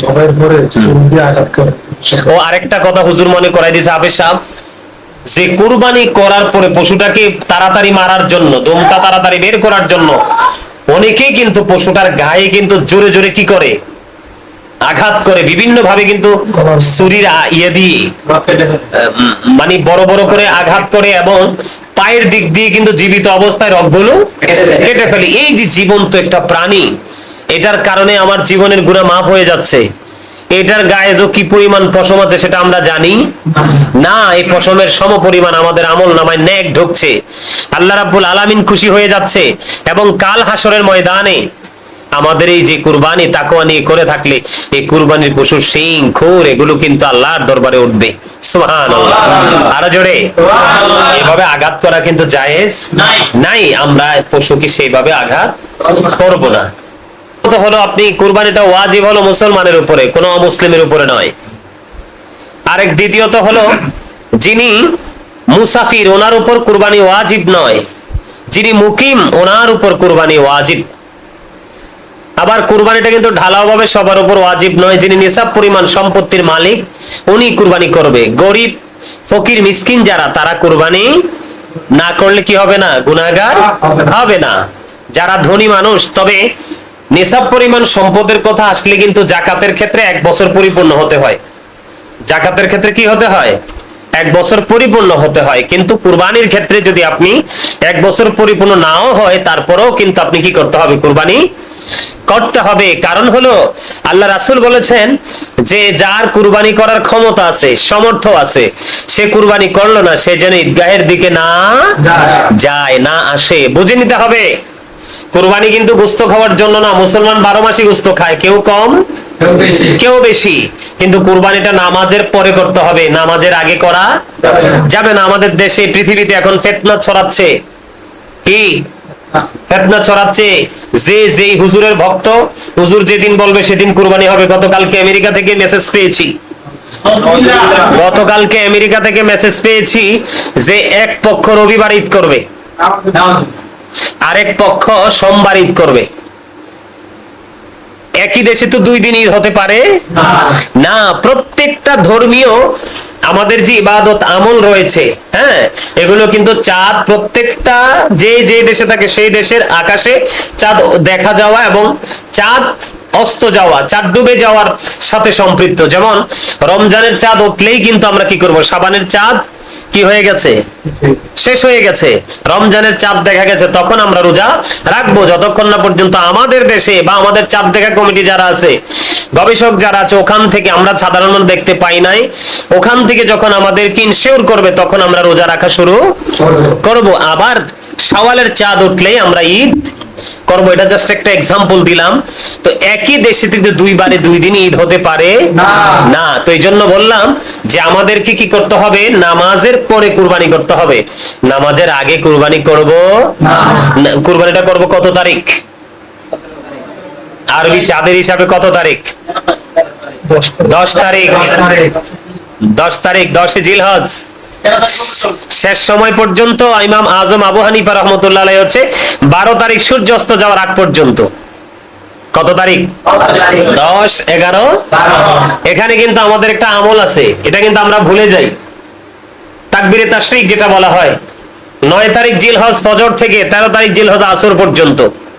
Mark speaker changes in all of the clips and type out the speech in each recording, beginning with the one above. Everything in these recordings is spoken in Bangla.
Speaker 1: জবাইয়ের পরে আঘাত করে।
Speaker 2: ও আরেকটা কথা হুজুর মনে করাই দিয়েছে আবেশ সাহেব। যে কুরবানি করার পরে পশুটাকে তাড়াতাড়ি মারার জন্য দমটা তাড়াতাড়ি বের করার জন্য অনেকেই কিন্তু পশুটার গায়ে কিন্তু জোরে জোরে কি করে? আঘাত করে বিভিন্ন ভাবে কিন্তু শরীর ইয়ে দিয়ে মানে বড় বড় করে আঘাত করে এবং পায়ের দিক দিয়ে কিন্তু জীবিত অবস্থায় রগগুলো কেটে ফেলে। এই যে জীবন্ত একটা প্রাণী এটার কারণে আমার জীবনের গুণা মাফ হয়ে যাচ্ছে। এটার গায়ে যে কি পরিমাণ পশম আছে সেটা আমরা জানি। না এই পশমের সম পরিমাণ আমাদের আমল নামায় নেক ঢুকছে। আল্লাহ রাব্বুল আলামিন খুশি হয়ে যাচ্ছে এবং কাল হাসরের ময়দানে আমাদের এই যে কুরবানি তাকওয়া নিয়ে করে থাকলে এই কুরবানির পশুর শিং খুর এগুলো কিন্তু আল্লাহর দরবারে উঠবে। আরও জোরে। এভাবে আঘাত করা কিন্তু জায়েজ নাই। আমরা পশুকে সেইভাবে আঘাত করব না। তো হলো আপনি কুরবানিটা ওয়াজিব হলো মুসলমানের উপরে কোনো অমুসলিমের উপরে নয়। আরেক দ্বিতীয়ত হলো যিনি মুসাফির ওনার উপর কুরবানি ওয়াজিব নয়। যিনি মুকিম ওনার উপর কুরবানি ওয়াজিব আবার কুরবানিটা কিন্তু ঢালাও ভাবে সবার উপর ওয়াজিব নয় যিনি নিসাব পরিমাণ সম্পত্তির মালিক, উনি কুরবানি করবে। গরিব, ফকির, মিসকিন যারা, তারা কুরবানি না করলে কি হবে না? গুনাহগার হবে না। যারা ধনী মানুষ, তবে নিসাব পরিমাণ সম্পদের কথা আসলে কিন্তু জাকাতের ক্ষেত্রে এক বছর পরিপূর্ণ হতে হয়। জাকাতের ক্ষেত্রে কি হতে হয়? এক বছর পরিপূর্ণ হতে হয়। কিন্তু কুরবানির ক্ষেত্রে যদি আপনি এক বছর পরিপূর্ণ নাও হয় তারপরেও কিন্তু আপনি কি করতে হবে? কুরবানি করতে হবে। কারণ হলো আল্লাহ রাসুল বলেছেন যে যার কুরবানি করার ক্ষমতা আছে সমর্থ আছে সে কুরবানি করল না সে যেন ঈদগাহের দিকে না যায় না আসে। বুঝে নিতে হবে। কুরবানি কিন্তু গোস্ত খাওয়ার জন্য না মুসলমান বারো মাসই গোস্ত খায় কেউ কম কেউ বেশি। কিন্তু কুরবানিটা নামাজের পরে করতে হবে নামাজের আগে করা যাবে না। আমাদের দেশে পৃথিবীতে এখন ফেতনা ছড়াচ্ছে। কি? ফেতনা ছড়াচ্ছে। যে যেই হুজুরের ভক্ত হুজুর যেদিন বলবে সেদিন কুরবানি হবে। গতকালকে আমেরিকা থেকে মেসেজ পেয়েছি। গতকালকে আমেরিকা থেকে মেসেজ পেয়েছি যে এক পক্ষ রবিবার ঈদ করবে। আরেক পক্ষ সোমবার ঈদ করবে। একই দেশে তো দুই দিন ঈদ হতে পারে? না। প্রত্যেকটা ধর্মীয় আমাদের যে ইবাদত আমল রয়েছে হ্যাঁ এগুলো কিন্তু চাঁদ প্রত্যেকটা যে যে দেশে থাকে সেই দেশের আকাশে চাঁদ দেখা যাওয়া এবং চাঁদ অস্ত যাওয়া চাঁদ ডুবে যাওয়ার সাথে সম্পৃক্ত। যেমন রমজানের চাঁদ উঠলেই কিন্তু আমরা কি করব? সাবানের চাঁদ কি হয়ে গেছে? শেষ হয়ে গেছে। রমজানের চাঁদ দেখা গেছে তখন আমরা রোজা রাখব। যতক্ষণ না পর্যন্ত আমাদের দেশে বা আমাদের চাঁদ দেখা কমিটি যারা আছে গবেষক যারা আছে ওখান থেকে আমরা সাধারণত দেখতে পাই নাই। ওখান থেকে যখন আমাদের ইনশিওর করবে তখন আমরা রোজা রাখা শুরু করব। আবার সওয়ালের চাঁদ উঠলেই আমরা ঈদ করব এটা জাস্ট একটা এক্সাম্পল দিলাম। তো একই দেশে থেকে দুইবারে দুই দিন ঈদ হতে পারে? না। তো এই জন্য বললাম যে আমাদেরকে কি করতে হবে? নামাজের পরে কুরবানি করতে হবে। নামাজের আগে কুরবানি করব? না, কুরবানিটা করব কত তারিখ? আরবি চাঁদের হিসাবে কত তারিখ। দশ তারিখ। দশ তারিখ দশে জিলহজ। শেষ সময় পর্যন্ত ইমাম আজম আবু হানিফা রহমতুল্লাহ হচ্ছে বারো তারিখ সূর্য অস্ত যাওয়ার আগ পর্যন্ত। কত তারিখ? দশ এগারো। এখানে কিন্তু আমাদের একটা আমল আছে এটা কিন্তু আমরা ভুলে যাই। তাকবিরে তাশরিক যেটা বলা হয় নয় তারিখ জিলহজ ফজর থেকে তেরো তারিখ জিলহজ আসর পর্যন্ত।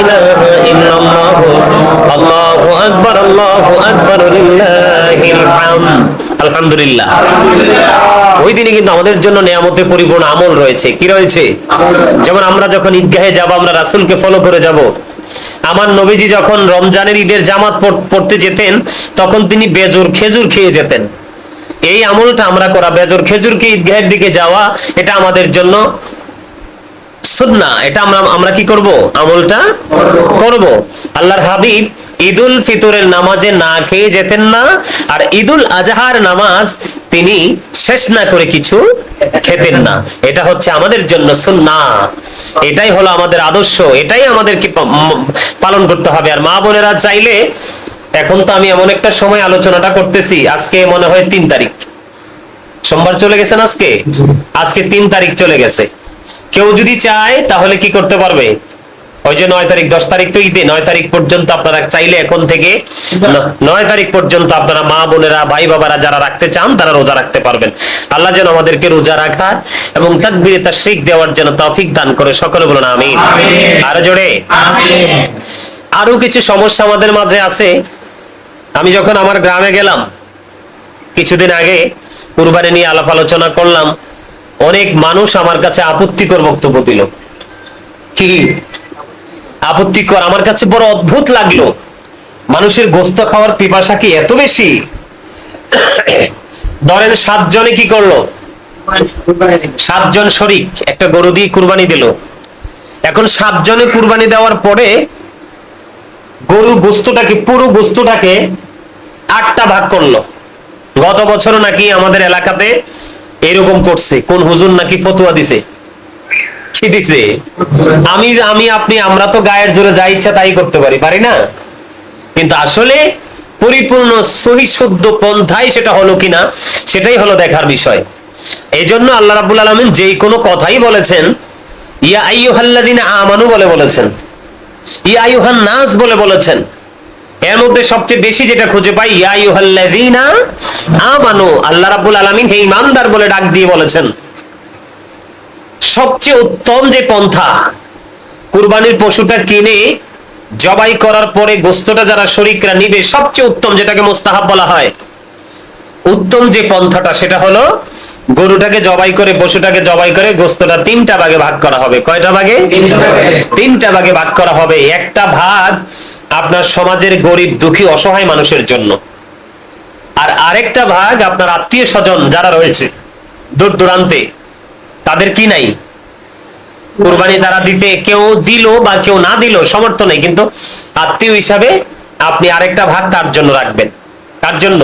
Speaker 2: ইলাহা ইল্লাল্লাহু। আল্লাহু আকবার আল্লাহু আকবার লিল্লাহিল হামদ আলহামদুলিল্লাহ। ওই দিনে কিন্তু আমাদের জন্য নিয়ামতে পরিপূর্ণ আমল রয়েছে। কি রয়েছে? যেমন আমরা যখন ঈদগাহে যাব আমরা রাসূলকে ফলো করে যাব। আমার নবীজি যখন রমজানের ঈদের জামাত পড়তে যেতেন তখন তিনি বেজোর খেজুর খেয়ে যেতেন। এই আমলটা আমরা করা বেজোর খেজুরকে ঈদগাহের দিকে যাওয়া এটা আমাদের জন্য সুন্না এটা আমরা আমরা কি করব? আমলটা করব। আল্লাহর হাবিব ঈদুল ফিতরের নামাজে না খেয়ে যেতেন না আর ঈদুল আজহার নামাজ তিনি শেষ না করে কিছু খেতেন না। এটা হচ্ছে আমাদের জন্য সুন্না এটাই হলো আমাদের আদর্শ এটাই আমাদেরকে পালন করতে হবে। আর মা বোনেরা চাইলে এখন তো আমি এমন একটা সময় আলোচনাটা করতেছি আজকে মনে হয় তিন তারিখ। সোমবার চলে গেছেন আজকে? আজকে তিন তারিখ চলে গেছে। কেউ যদি চায় তাহলে কি করতে পারবে? ওই যে নয় তারিখ দশ তারিখ তো ঈদে নয় তারিখ পর্যন্ত আপনারা চাইলে এখন থেকে নয় তারিখ পর্যন্ত আপনারা মা বোনেরা ভাই বাবারা যারা রাখতে চান তারা রোজা রাখতে পারবেন। আল্লাহ যেন আমাদেরকে রোজা রাখার এবং তাকবিরে তার শিখ দেওয়ার জন্য তৌফিক দান করে সকলে বলুন আমিন। আরও জোরে? আরও কিছু সমস্যা আমাদের মাঝে আছে। আমি যখন আমার গ্রামে গেলাম কিছুদিন আগে কুরবানি নিয়ে আলাপ আলোচনা করলাম। অনেক মানুষ আমার কাছে আপত্তিকর বক্তব্য দিল। কি? আপত্তিকর? আমার কাছে বড় অদ্ভুত লাগল। মানুষের গোস্ত খাওয়ার পিপাসা কি এত বেশি? ধরেন সাতজনে কি করল? সাতজন শরিক, একটা গরু দিয়ে কুরবানি দিল। এখন সাতজনে কুরবানি দেওয়ার পরে গরুর গোস্তটাকে, পুরো গোস্তটাকে আটটা ভাগ করল। গত বছর নাকি আমাদের এলাকাতে এরকম করছে। কোন হুজুর নাকি ফতুয়া দিছে? কি দিছে? আমি আমি, আপনি, আমরা তো গায়ের জোরে যা ইচ্ছা তাই করতে পারি পারি না? কিন্তু আসলে পরিপূর্ণ সহি শুদ্ধ পন্থায় সেটা হলো কিনা, সেটাই হলো দেখার বিষয়। এই জন্য আল্লাহ রাবুল আলমিন যেই কোনো কথাই বলেছেন, ইয়া আইয়ুহাল্লাযীনা আমানু বলে বলেছেন, ইয়া আইয়ুহান নাস বলে বলেছেন এর মধ্যে সবচেয়ে বেশি যেটা খুঁজে পাই আল্লাহ হে বলে ডাক দিয়ে বলেছেন, সবচেয়ে উত্তম যে পন্থা, কুরবানির পশুটা কিনে জবাই করার পরে গোস্তটা যারা শরিকরা নিবে, সবচেয়ে উত্তম যেটাকে মোস্তাহাব বলা হয়, উত্তম যে পন্থাটা সেটা হলো গরুটাকে জবাই করে পশুটাকে জবাই করে গোস্তটা তিনটা ভাগে ভাগ করা হবে। কয়টা ভাগে? তিনটা ভাগে। ভাগ করা হবে। একটা ভাগ আপনার সমাজের গরিব দুঃখী অসহায় মানুষের জন্য। আর আরেকটা ভাগ আপনার আত্মীয় স্বজন যারা রয়েছে দূর দূরান্তে তাদের কি নাই? কোরবানি তারা দিতে কেউ দিল বা কেউ না দিল সমর্থ নেই কিন্তু আত্মীয় হিসাবে আপনি আরেকটা ভাগ তার জন্য রাখবেন। তার জন্য?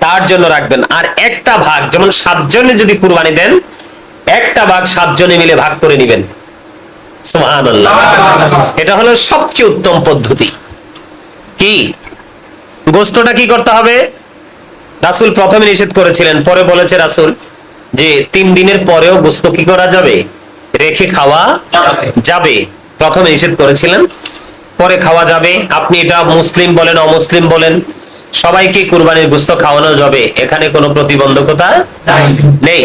Speaker 2: তার জন্য রাখবেন। আর একটা ভাগ, যেমন সাতজনে যদি কুরবানি দেন, একটা ভাগ সাতজনে মিলে ভাগ করে নেবেন। এটা হলো সবচেয়ে উত্তম পদ্ধতি। কি? গোস্তটা কি করতে হবে? রাসূল প্রথমে নিষেধ করেছিলেন, পরে বলেছে রাসূল যে তিন দিনের পরেও গোস্ত কি করা যাবে? রেখে খাওয়া যাবে। প্রথমে নিষেধ করেছিলেন, পরে খাওয়া যাবে। আপনি এটা মুসলিম বলেন, অমুসলিম বলেন সবাইকে কুরবানির গোস্ত খাওয়ানো যাবে। এখানে কোনো প্রতিবন্ধকতা নেই।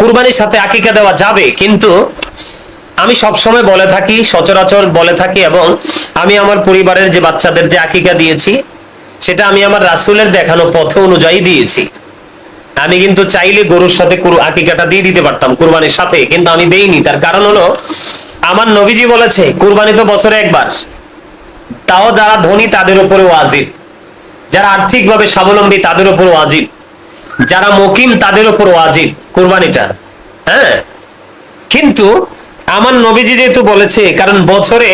Speaker 2: কুরবানির সাথে আকিকা দেওয়া যাবে, কিন্তু আমি সব সময় বলে থাকি, সচরাচর বলে থাকি এবং আমি আমার পরিবারের যে বাচ্চাদের যে আকিকা দিয়েছি, সেটা আমি আমার রাসূলের দেখানো পথ অনুযায়ী দিয়েছি। আমি কিন্তু চাইলে গরুর সাথে আকিকাটা দিয়ে দিতে পারতাম কুরবানির সাথে, কিন্তু আমি দেইনি। তার কারণ হলো, আমার নবীজি বলেছে, কুরবানি তো বছরে একবার। তাও যারা ধনী, তাদের উপরে ওয়াজিব যারা আর্থিকভাবে স্বাবলম্বী, তাদের উপর ওয়াজিব যারা মকিম তাদের উপর ওয়াজিব কোরবানিটা হ্যাঁ? কিন্তু আমার নবীজি যেহেতু বলেছে, কারণ বছরে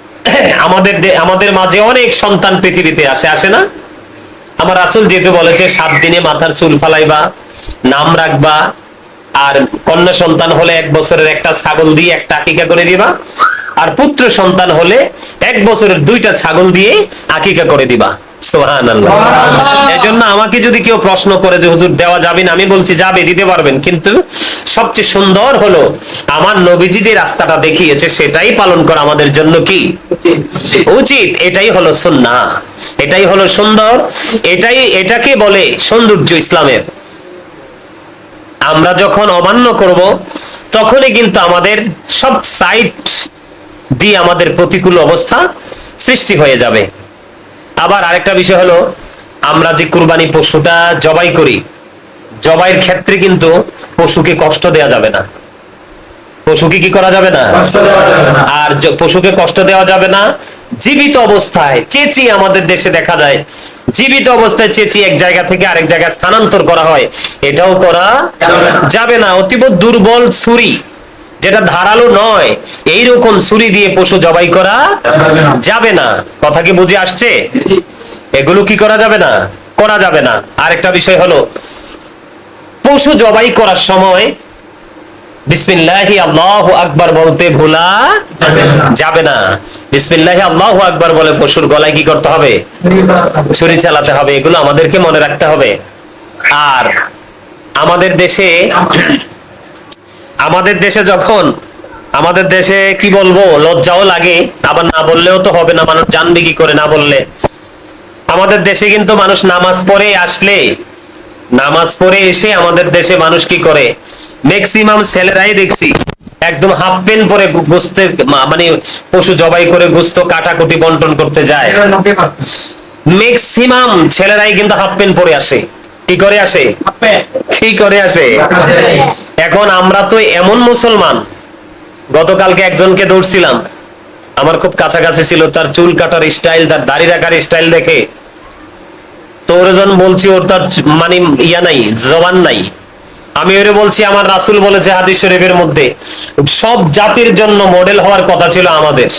Speaker 2: আমাদের আমাদের মাঝে অনেক সন্তান পৃথিবীতে আসে আসে না? আমার আসল যেহেতু বলেছে, সাত দিনে মাথার চুল ফালাইবা, নাম রাখবা, আর কন্যা সন্তান হলে এক বছরের একটা ছাগল দিয়ে একটা আকিকা করে দিবা আর পুত্র সন্তান হলে এক বছরের দুইটা ছাগল দিয়ে আকিকা করে দিবা। এজন্য আমাকে যদি কেউ প্রশ্ন করে যে হুজুর দেওয়া যাবে না? আমি বলছি যাবে দিতে পারবেন। কিন্তু সবচেয়ে সুন্দর হলো আমার নবীজি যে রাস্তাটা দেখিয়েছে সেটাই পালন করা আমাদের জন্য কি? উচিত। এটাই হলো সুন্নাহ। এটাই হলো সুন্দর। এটাই এটাকে বলে সৌন্দর্য ইসলামের। আমরা যখন অমান্য করব তখনই কিন্তু আমাদের সব সাইট দিয়ে আমাদের প্রতিকূল অবস্থা সৃষ্টি হয়ে যাবে। আবার আরেকটা বিষয় হলো আমরা যে কুরবানি পশুটা জবাই করি জবাইয়ের ক্ষেত্রে কিন্তু পশুকে কষ্ট দেয়া যাবে না। পশুকে কি করা যাবে না। আর পশুকে কষ্ট দেওয়া যাবে না। জীবিত অবস্থায় চেঁচি আমাদের দেশে দেখা যায় জীবিত অবস্থায় চেঁচি এক জায়গা থেকে আরেক জায়গায় স্থানান্তর করা হয় এটাও করা। যাবে না। অতীব দুর্বল ছুরি। যেটা ধারালো নয়, এইরকম ছুরি দিয়ে পশু জবাই করা
Speaker 1: যাবে না।
Speaker 2: কথা কি বুঝে আসছে? এগুলো কি করা যাবে না? করা যাবে না। আরেকটা বিষয় হলো, পশু জবাই করার সময় বলতে ভোলা
Speaker 1: যাবে না।
Speaker 2: আল্লাহু আকবার বলে পশুর গলায় কি করতে হবে? ছুরি চালাতে হবে। এগুলো আমাদেরকে মনে রাখতে হবে। আর আমাদের দেশে আমাদের দেশে যখন আমাদের দেশে কি বলব লজ্জাও লাগে আবার না বললেও তো হবে না মানুষ জানবে কি করে না বললে। আমাদের দেশে কিন্তু মানুষ নামাজ পড়ে আসলে নামাজ পড়ে এসে আমাদের দেশে মানুষ কি করে? ম্যাক্সিমাম ছেলেরাই দেখছি একদম হাফ প্যান্ট পরে গো- গোস্তের মা- মানে পশু জবাই করে গোস্ত কাটাকুটি বন্টন করতে যায়। ম্যাক্সিমাম ছেলেরাই কিন্তু হাফ প্যান্ট পরে আসে। কি করে আসে? কি করে আসে? এখন আমরা তো এমন মুসলমান। গতকালকে একজনকে দৌড়ছিলাম আমার খুব কাছাকাছি ছিল তার চুল কাটার স্টাইল তার দাড়ি রাখার স্টাইল দেখে। তো ওরজন বলছি ওর তার মানে ইয়া নাই জবান নাই। আমি ওরে বলছি আমার রাসূল বলেছে হাদিস শরীফের মধ্যে সব জাতির জন্য মডেল হওয়ার কথা ছিল আমাদের।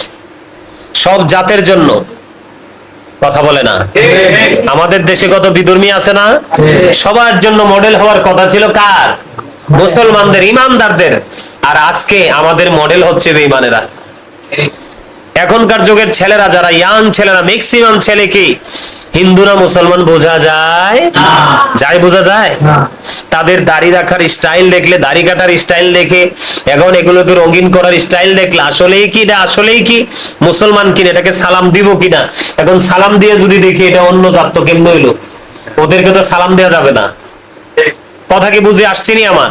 Speaker 2: সব জাতের জন্য। কথা বলে না। আমাদের দেশে কত বিদর্মী আছে না? সবার জন্য মডেল হওয়ার কথা ছিল কার? মুসলমানদের, ইমানদারদের। আর আজকে আমাদের মডেল হচ্ছে বেঈমানেরা। এখনকার যুগের ছেলেরা যারা ইয়াং ছেলেরা ম্যাক্সিমাম ছেলে কি? হিন্দু না মুসলমান বোঝা যায়? যায় বোঝা যায়? তাদের দাড়ি রাখার স্টাইল দেখলে দাড়ি কাটার স্টাইল দেখে এখন এগুলোকে রঙিন করার স্টাইল দেখলে আসলেই কি এটা আসলেই কি? মুসলমান কিনা এটাকে সালাম দিব কিনা? এখন সালাম দিয়ে যদি দেখি এটা অন্য জাত তো কেমন হইল? ওদেরকে তো সালাম দেওয়া যাবে না। কথা কি বুঝে আসছিনি আমার?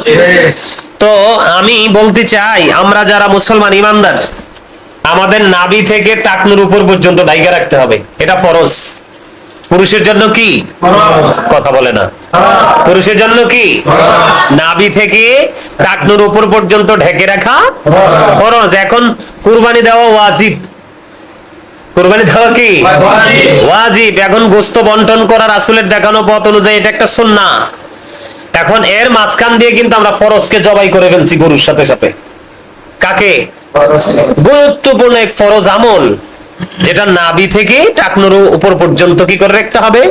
Speaker 2: তো আমি বলতে চাই আমরা যারা মুসলমান ইমানদার আমাদের নাভি থেকে টাকনুর উপর পর্যন্ত ডাইকা রাখতে হবে। এটা ফরজ। পুরুষের জন্য কি? কথা বলে না। পুরুষের জন্য কি? নাভি থেকে টাকনুর উপর পর্যন্ত ঢেকে রাখা ফরজ। এখন কুরবানি দেওয়া ওয়াজিব। কুরবানি দেওয়া কি?
Speaker 1: ওয়াজিব।
Speaker 2: ওয়াজিব। এখন গোস্ত বন্টন করার আসলের দেখানো পথ অনুযায়ী এটা একটা সুন্না এখন এর মাঝখান দিয়ে কিন্তু আমরা ফরজকে জবাই করে ফেলছি গরুর সাথে সাথে। কাকে? গুরুত্বপূর্ণ এক ফরজ আমল, যেটা নাভি থেকে টাকনুর উপর পর্যন্ত কি করে রাখতে হবে?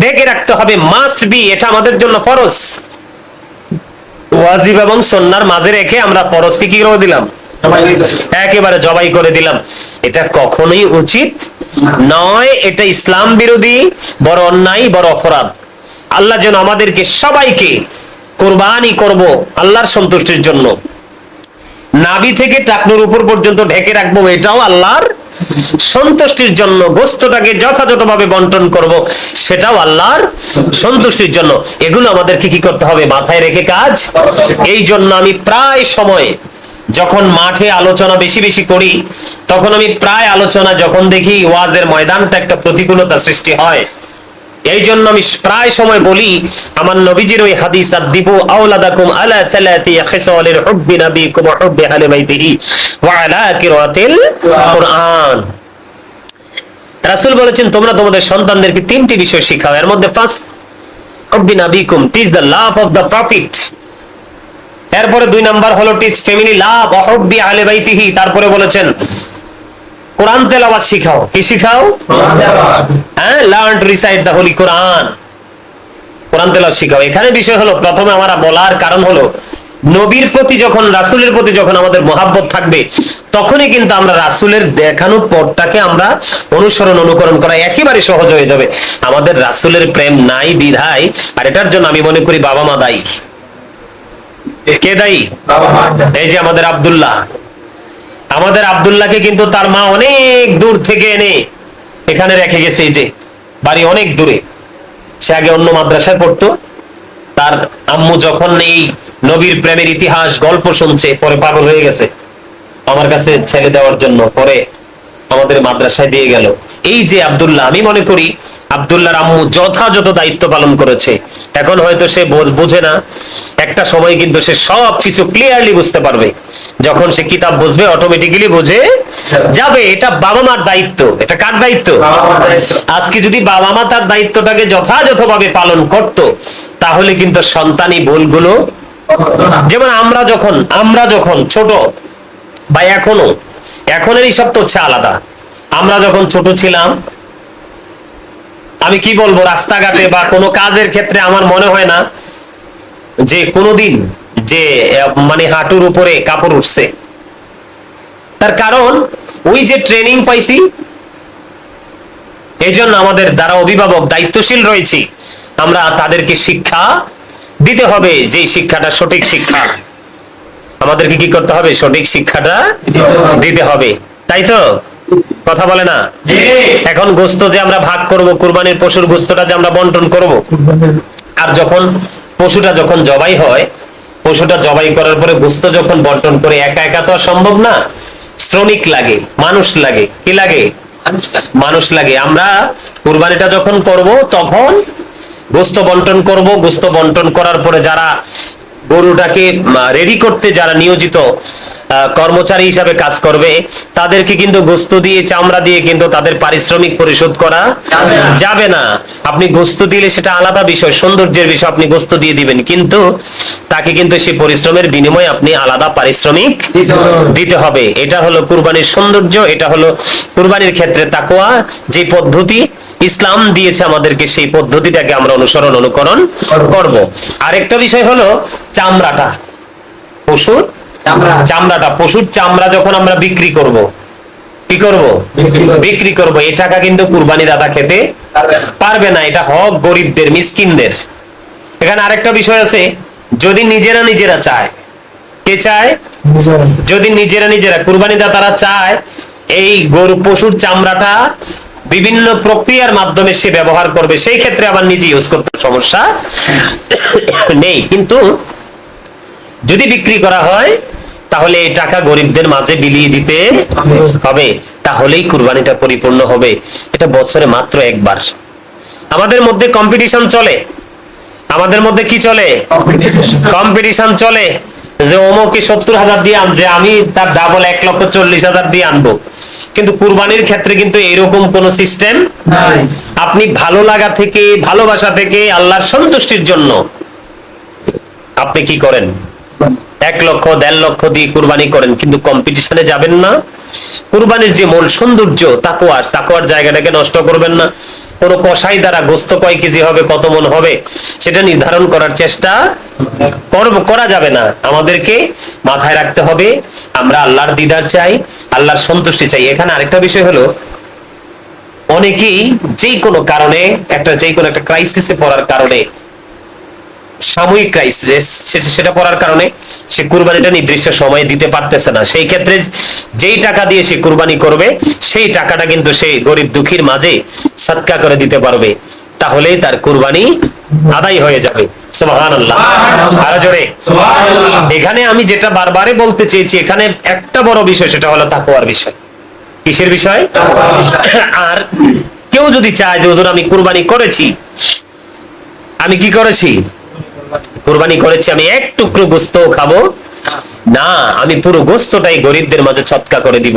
Speaker 2: ডেকে রাখতে হবে মাস্ট বি এটা আমাদের জন্য ফরজ। ওয়াজিব এবং সন্ন্যার মাঝে রেখে আমরা ফরজকে কি করে দিলাম? একেবারে জবাই করে দিলাম। এটা কখনোই উচিত নয়, এটা ইসলাম বিরোধী, বড় অন্যায়, বড় অপরাধ। আল্লাহ যেন আমাদেরকে সবাইকে কোরবানি করব, আল্লাহর সন্তুষ্টির জন্য। নাভি থেকে টাকনুর উপর পর্যন্ত ঢেকে রাখব, এটাও আল্লাহর সন্তুষ্টির জন্য। গোস্তটাকে যথাযথভাবে বন্টন করব, সেটাও আল্লাহর সন্তুষ্টির জন্য। এগুলো আমাদেরকে কি করতে হবে? মাথায় রেখে কাজ? এই জন্য আমি প্রায় সময় যখন মাঠে আলোচনা বেশি বেশি করি, তখন আমি প্রায় আলোচনা যখন দেখি ওয়াজের ময়দানটা একটা প্রতিকূলতা সৃষ্টি হয়। এই জন্য আমি প্রায় সময় বলি, আমার নবীজির ওই হাদিস আদিবু আলা নাবিকুম ওয়া বাইতিহি ওয়া আলা কিরাতিল কুরআন। রাসূল বলেছেন, তোমরা তোমাদের সন্তানদেরকে তিনটি বিষয় শিখাও। এর মধ্যে ফার্স্ট হুব্বি নাবিকুম teach the love of the prophet এরপরে দুই নাম্বার হলো টিচ ফ্যামিলি লাভ ওয়া হুব্বি আহলি বাইতিহি। তারপরে বলেছেন কোরআন তেলাওয়াত শিখাও। কি শিখাও? হ্যাঁ learn to recite the holy Quran Quran তেলাওয়াত শিখাও। এখানে বিষয় হলো প্রথমে আমরা বলার কারণ হলো নবীর প্রতি যখন রাসূলের প্রতি যখন আমাদের মহাব্বত থাকবে তখনই কিন্তু আমরা রাসূলের দেখানো পথটাকে আমরা অনুসরণ অনুকরণ করা একেবারে সহজ হয়ে যাবে। আমাদের রাসূলের প্রেম নাই বিধায় আর এটার জন্য আমি মনে করি বাবা মা দায়ী। কে দায়ী? এই যে আমাদের আব্দুল্লাহ। আমাদের আবদুল্লাহকে কিন্তু তার মা অনেক দূর থেকে এনে এখানে রেখে গেছে, এই যে বাড়ি অনেক দূরে। সে আগে অন্য মাদ্রাসায় পড়তো। তার আম্মু যখন এই নবীর প্রেমের ইতিহাস, গল্প শুনছে, পরে পাগল হয়ে গেছে। আমার কাছে ছেলে দেওয়ার জন্য, পরে আমাদের মাদ্রাসায় দিয়ে গেল। এই যে আব্দুল্লাহ আমি মনে করি আব্দুল্লাহর আম্মু যথাযথ দায়িত্ব পালন করেছে। এখন হয়তো সে বোঝে না। একটা সময় কিন্তু সে সব কিছু ক্লিয়ারলি বুঝতে পারবে। যখন সে কিতাব বুঝবে অটোমেটিক্যালি বুঝে যাবে। এটা বাবা মার দায়িত্ব। এটা কার দায়িত্ব। আজকে যদি বাবা মা তার দায়িত্বটাকে যথাযথভাবে পালন করত তাহলে কিন্তু সন্তানই ভুলগুলো যেমন আমরা যখন আমরা যখন ছোট বা এখনও এখনের হিসাব তো হচ্ছে আলাদা। আমরা যখন ছোট ছিলাম, আমি কি বলব, রাস্তাঘাটে বা কোনো কাজের ক্ষেত্রে আমার মনে হয় না যে কোনোদিন যে মানে হাঁটুর উপরে কাপড় উঠছে। তার কারণ, ওই যে ট্রেনিং পাইছি এই জন্য আমাদের দ্বারা অভিভাবক দায়িত্বশীল রয়েছি। আমরা তাদেরকে শিক্ষা দিতে হবে যে শিক্ষাটা সঠিক শিক্ষা। আমাদেরকে কি করতে হবে? সঠিক শিক্ষাটা দিতে হবে। তাই তো? কথা বলে না? এখন গোস্ত যে আমরা ভাগ করব কুরবানির পশুর গোস্তটা যে আমরা বন্টন করব আর যখন পশুটা যখন জবাই হয় পশুটা জবাই করার পরে গোস্ত যখন বন্টন করে একা একা তো সম্ভব না? শ্রমিক লাগে মানুষ লাগে। কি লাগে? মানুষ লাগে। আমরা কুরবানিটা যখন করব তখন গোস্ত বন্টন করব। গোস্ত বন্টন করার পরে যারা গরুটাকে রেডি করতে যারা নিয়োজিত কর্মচারী হিসাবে কাজ করবে তাদেরকে কিন্তু গোস্ত দিয়ে চামড়া দিয়ে কিন্তু তাদের পারিশ্রমিক পরিশোধ করা
Speaker 1: যাবে না।
Speaker 2: আপনি গোস্ত দিলে সেটা আলাদা বিষয় সৌন্দর্যের বিষয় আপনি গোস্ত দিয়ে দিবেন কিন্তু তাকে কিন্তু সেই পরিশ্রমের বিনিময়ে আপনি আলাদা পারিশ্রমিক
Speaker 1: দিতে হবে।
Speaker 2: দিতে হবে। এটা হলো কুরবানির সৌন্দর্য এটা হলো কুরবানির ক্ষেত্রে তাকোয়া যে পদ্ধতি ইসলাম দিয়েছে আমাদেরকে সেই পদ্ধতিটাকে আমরা অনুসরণ অনুকরণ করব। আরেকটা বিষয় হলো চামড়াটা। পশুর চামড়াটা পশুর চামড়া যখন আমরা বিক্রি করব কি করব?
Speaker 1: বিক্রি করব।
Speaker 2: এই টাকা কিন্তু কুরবানি দাতা খেতে
Speaker 1: পারবে না।
Speaker 2: এটা হক গরিবদের মিসকিনদের। এখানে আরেকটা বিষয় আছে। যদি নিজেরা নিজেরা চায় কে চায়? যদি নিজেরা নিজেরা কুরবানি দাতারা চায় এই গরু পশুর চামড়াটা বিভিন্ন প্রক্রিয়ার মাধ্যমে সে ব্যবহার করবে। সেই ক্ষেত্রে আবার নিজে ইউজ করতে সমস্যা নেই। কিন্তু যদি বিক্রি করা হয়, তাহলে এই টাকা গরিবদের মাঝে বিলিয়ে দিতে হবে। তাহলেই কুরবানিটা পরিপূর্ণ হবে। এটা বছরে মাত্র একবার। আমাদের মধ্যে কম্পিটিশন চলে। আমাদের মধ্যে কি চলে? কম্পিটিশন চলে। যে অমুকে সত্তর হাজার দিয়ে আনছে, আমি তার ডাবল এক লক্ষ চল্লিশ হাজার দিয়ে আনব। কিন্তু কুরবানির ক্ষেত্রে কিন্তু এরকম কোন সিস্টেম আপনি ভালো লাগা থেকে, ভালোবাসা থেকে আল্লাহর সন্তুষ্টির জন্য আপনি কি করেন? এক লক্ষ, দেড় লক্ষ দিয়ে কুরবানি করেন, কিন্তু কম্পিটিশনে যাবেন না। কুরবানির যে মূল সৌন্দর্য তাকোয়ার তাকোয়ার জায়গাটাকে নষ্ট করবেন না। কোনো কষাই দ্বারা গোস্ত কয় কেজি হবে, কত মন হবে, সেটা নির্ধারণ করার চেষ্টা করব, করা যাবে না। আমাদেরকে মাথায় রাখতে হবে, আমরা আল্লাহর দিদার চাই, আল্লাহর সন্তুষ্টি চাই। এখানে আরেকটা বিষয় হলো, অনেকেই যেই কোনো কারণে, একটা যেই কোনো একটা ক্রাইসিসে পড়ার কারণে সাময়িক ক্রাইসিস সেটা পড়ার কারণে সে কুরবানিটা নির্দিষ্ট সময়ে দিতে পারতেছে না। সেই ক্ষেত্রে যেই টাকা দিয়ে সে কুরবানি করবে সেই টাকাটা কিন্তু সেই গরিব দুঃখীর মাঝে সৎকা করে দিতে পারবে। তাহলে তার কুরবানি আদায় হয়ে যাবে। আরও জোরে। এখানে আমি যেটা বারবারে বলতে চেয়েছি এখানে একটা বড় বিষয় সেটা হলো তাকওয়ার বিষয়। কিসের বিষয়। আর কেউ যদি চায় যে হুজুর আমি কুরবানি করেছি। আমি কি করেছি? কুরবানি করেছি আমি এক টুকরো গোস্ত খাব। না আমি পুরো গোস্তটাই গরিবদের মাঝে ছটকা করে দিব।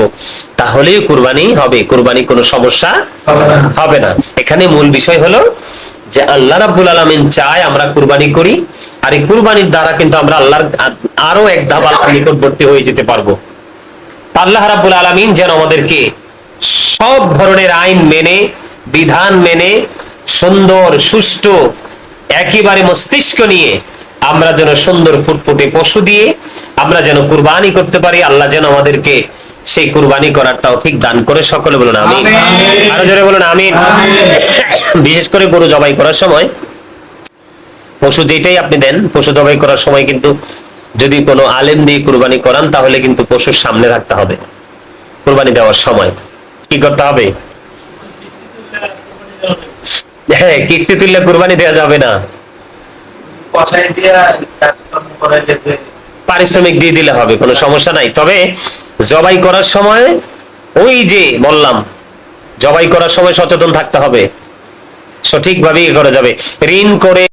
Speaker 2: তাহলেই কুরবানি হবে কুরবানি কোনো সমস্যা
Speaker 1: হবে না।
Speaker 2: এখানে মূল বিষয় হলো যে আল্লাহ রাব্বুল আলামিন চায় আমরা কুরবানি করি আর এই কুরবানির দ্বারা কিন্তু আমরা আল্লাহর আরও এক ধাপ আল্লাহর নিকটবর্তী হয়ে যেতে পারব। আল্লাহ রাব্বুল আলামিন যেন আমাদেরকে সব ধরনের আইন মেনে বিধান মেনে সুন্দর সুষ্ঠু একেবারে মস্তিষ্ক নিয়ে আমরা যেন সুন্দর ফুটফুটে পশু দিয়ে আমরা যেন কুরবানি করতে পারি আল্লাহ যেন আমাদেরকে সেই কুরবানি করার তৌফিক দান করে। সকলে বলুন আমিন। আরও জোরে বলুন আমিন।
Speaker 1: আমিন।
Speaker 2: বিশেষ করে গরু জবাই করার সময় পশু যেটাই আপনি দেন পশু জবাই করার সময় কিন্তু যদি কোনো আলেম দিয়ে কুরবানি করান তাহলে কিন্তু পশুর সামনে রাখতে হবে। কুরবানি দেওয়ার সময়। কি করতে হবে? হ্যাঁ কিস্তি তুললে কুরবানি দেওয়া যাবে না। পারিশ্রমিক দিয়ে দিলে হবে, কোনো সমস্যা নাই। তবে জবাই করার সময় ওই যে বললাম, জবাই করার সময় সচেতন থাকতে হবে। সঠিকভাবে করা যাবে। ঋণ করে